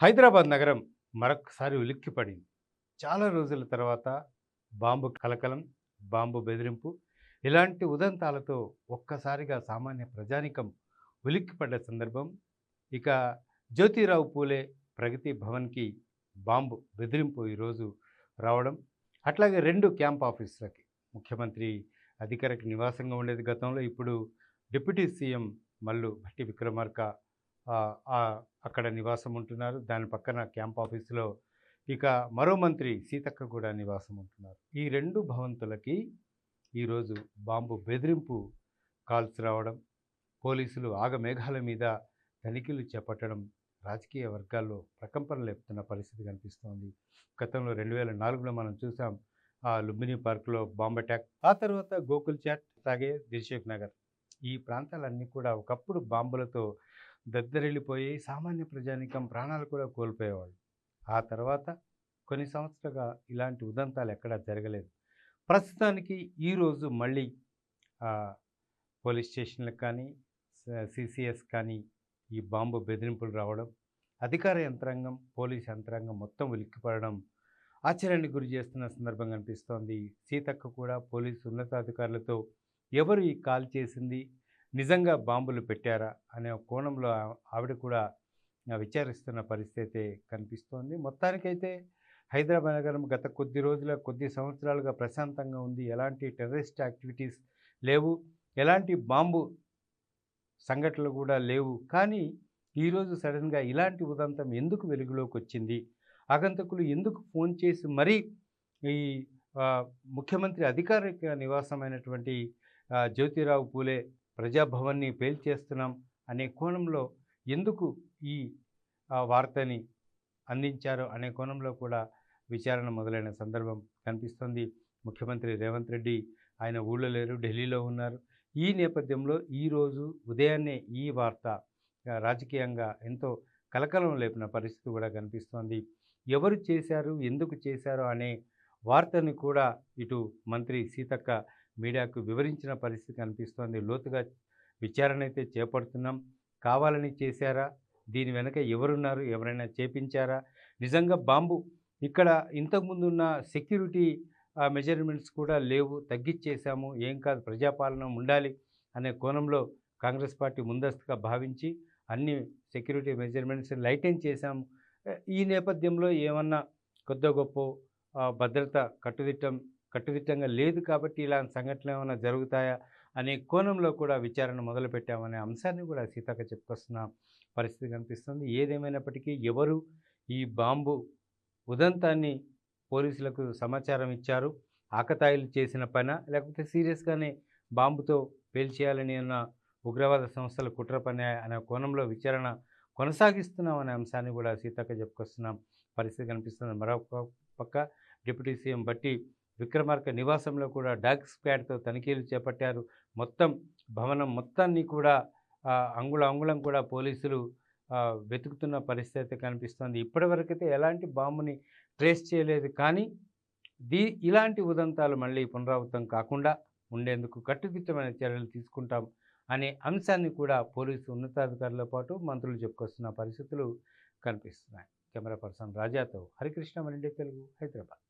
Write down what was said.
హైదరాబాద్ నగరం మరొకసారి ఉలిక్కిపడింది. చాలా రోజుల తర్వాత బాంబు కలకలం బాంబు బెదిరింపు ఇలాంటి ఉదంతాలతో ఒక్కసారిగా సామాన్య ప్రజానికం ఉలిక్కిపడ్డ సందర్భం ఇక జ్యోతిరావు పూలే ప్రగతి భవన్కి బాంబు బెదిరింపు ఈరోజు రావడం అట్లాగే రెండు క్యాంప్ ఆఫీసులకి ముఖ్యమంత్రి అధికారిక నివాసంగా ఉండేది గతంలో ఇప్పుడు డిప్యూటీ సీఎం మల్లు భట్టి విక్రమార్క ఆ, అక్కడ నివాసం ఉంటున్నారు దాని పక్కన క్యాంప్ ఆఫీసులో ఇక మరో మంత్రి సీతక్క కూడా నివాసం ఉంటున్నారు ఈ రెండు భవంతులకి ఈరోజు బాంబు బెదిరింపు కాల్స్ రావడం పోలీసులు ఆగమేఘాల మీద తనిఖీలు చేపట్టడం రాజకీయ వర్గాల్లో ప్రకంపన లేపుతున్న పరిస్థితి కనిపిస్తోంది. గతంలో రెండు వేల నాలుగులో మనం చూసాం ఆ లుంబిని పార్కులో బాంబ్ అటాక్ ఆ తర్వాత గోకుల్ చాట్ అలాగే దిల్షేక్ నగర్. ఈ ప్రాంతాలన్నీ కూడా ఒకప్పుడు బాంబులతో దద్దరిల్లిపోయి సామాన్య ప్రజానికం ప్రాణాలు కూడా కోల్పోయేవాళ్ళు. ఆ తర్వాత కొన్ని సంవత్సరాలుగా ఇలాంటి ఉదంతాలు ఎక్కడా జరగలేదు. ప్రస్తుతానికి ఈరోజు మళ్ళీ పోలీస్ స్టేషన్లకు కానీ సిసిఎస్ కానీ ఈ బాంబు బెదిరింపులు రావడం అధికార యంత్రాంగం పోలీస్ యంత్రాంగం మొత్తం ఉలిక్కిపడడం ఆశ్చర్యానికి గురి చేస్తున్న సందర్భం కనిపిస్తోంది సీతక్క కూడా పోలీసు ఉన్నతాధికారులతో ఎవరు ఈ కాల్ చేసింది? నిజంగా బాంబులు పెట్టారా అనే కోణంలో ఆవిడ కూడా విచారిస్తున్న పరిస్థితి కనిపిస్తోంది. మొత్తానికైతే హైదరాబాద్ నగరం గత కొద్ది రోజుల కొద్ది సంవత్సరాలుగా ప్రశాంతంగా ఉంది. ఎలాంటి టెర్రరిస్ట్ యాక్టివిటీస్ లేవు. ఎలాంటి బాంబు సంఘటనలు కూడా లేవు. కానీ ఈరోజు సడన్గా ఇలాంటి ఉదంతం ఎందుకు వెలుగులోకి వచ్చింది? ఆగంతకులు ఎందుకు ఫోన్ చేసి మరీ ఈ ముఖ్యమంత్రి అధికారిక నివాసమైనటువంటి జ్యోతిరావు పూలే ప్రజాభవన్ని పేల్చేస్తున్నాం అనే కోణంలో ఎందుకు ఈ వార్తని అందించారు అనే కోణంలో కూడా విచారణ మొదలైన సందర్భం కనిపిస్తోంది. ముఖ్యమంత్రి రేవంత్ రెడ్డి ఆయన ఊళ్ళో లేరు ఢిల్లీలో ఉన్నారు. ఈ నేపథ్యంలో ఈరోజు ఉదయాన్నే ఈ వార్త రాజకీయంగా ఎంతో కలకలం లేపిన పరిస్థితి కూడా కనిపిస్తోంది. ఎవరు చేశారు ఎందుకు చేశారు అనే వార్తని కూడా ఇటు మంత్రి సీతక్క మీడియాకు వివరించిన పరిస్థితి కనిపిస్తోంది. లోతుగా విచారణ అయితే చేపడుతున్నాం. కావాలని చేశారా? దీని వెనక ఎవరున్నారు? ఎవరైనా చేపించారా? నిజంగా బాంబు ఇక్కడ ఇంతకుముందు ఉన్న సెక్యూరిటీ మెజర్మెంట్స్ కూడా లేవు. తగ్గించేశాము ఏం కాదు. ప్రజాపాలన ఉండాలి అనే కోణంలో కాంగ్రెస్ పార్టీ ముందస్తుగా భావించి అన్ని సెక్యూరిటీ మెజర్మెంట్స్ లైటెన్ చేశాము. ఈ నేపథ్యంలో ఏమన్నా కొద్ది గొప్ప భద్రత కట్టుదిట్టం కట్టుదిట్టంగా లేదు కాబట్టి ఇలాంటి సంఘటనలు ఏమైనా జరుగుతాయా అనే కోణంలో కూడా విచారణ మొదలుపెట్టామనే అంశాన్ని కూడా సీతక్క చెప్పుకొస్తున్న పరిస్థితి కనిపిస్తుంది. ఏదేమైనప్పటికీ ఎవరు ఈ బాంబు ఉదంతాన్ని పోలీసులకు సమాచారం ఇచ్చారు? ఆకతాయిలు చేసిన పైన? లేకపోతే సీరియస్గానే బాంబుతో పేల్చేయాలని ఉన్న ఉగ్రవాద సంస్థల కుట్ర పని అనే కోణంలో విచారణ కొనసాగిస్తున్నాం అనే అంశాన్ని కూడా సీతక్క చెప్పుకొస్తున్నాం పరిస్థితి కనిపిస్తుంది. మరొక పక్క డిప్యూటీ సీఎం బట్టి విక్రమార్క నివాసంలో కూడా డాగ్ స్క్వాడ్తో తనిఖీలు చేపట్టారు. మొత్తం భవనం మొత్తాన్ని కూడా అంగుళ అంగుళం కూడా పోలీసులు వెతుకుతున్న పరిస్థితి కనిపిస్తుంది. ఇప్పటివరకైతే ఎలాంటి బాంబుని ట్రేస్ చేయలేదు. కానీ దీ ఇలాంటి ఉదంతాలు మళ్ళీ పునరావృతం కాకుండా ఉండేందుకు కట్టుదిట్టమైన చర్యలు తీసుకుంటాం అనే అంశాన్ని కూడా పోలీసు ఉన్నతాధికారులతో పాటు మంత్రులు చెప్పుకొస్తున్న పరిస్థితులు కనిపిస్తున్నాయి. కెమెరా పర్సన్ రాజాతో హరికృష్ణ మరిండి తెలుగు హైదరాబాద్.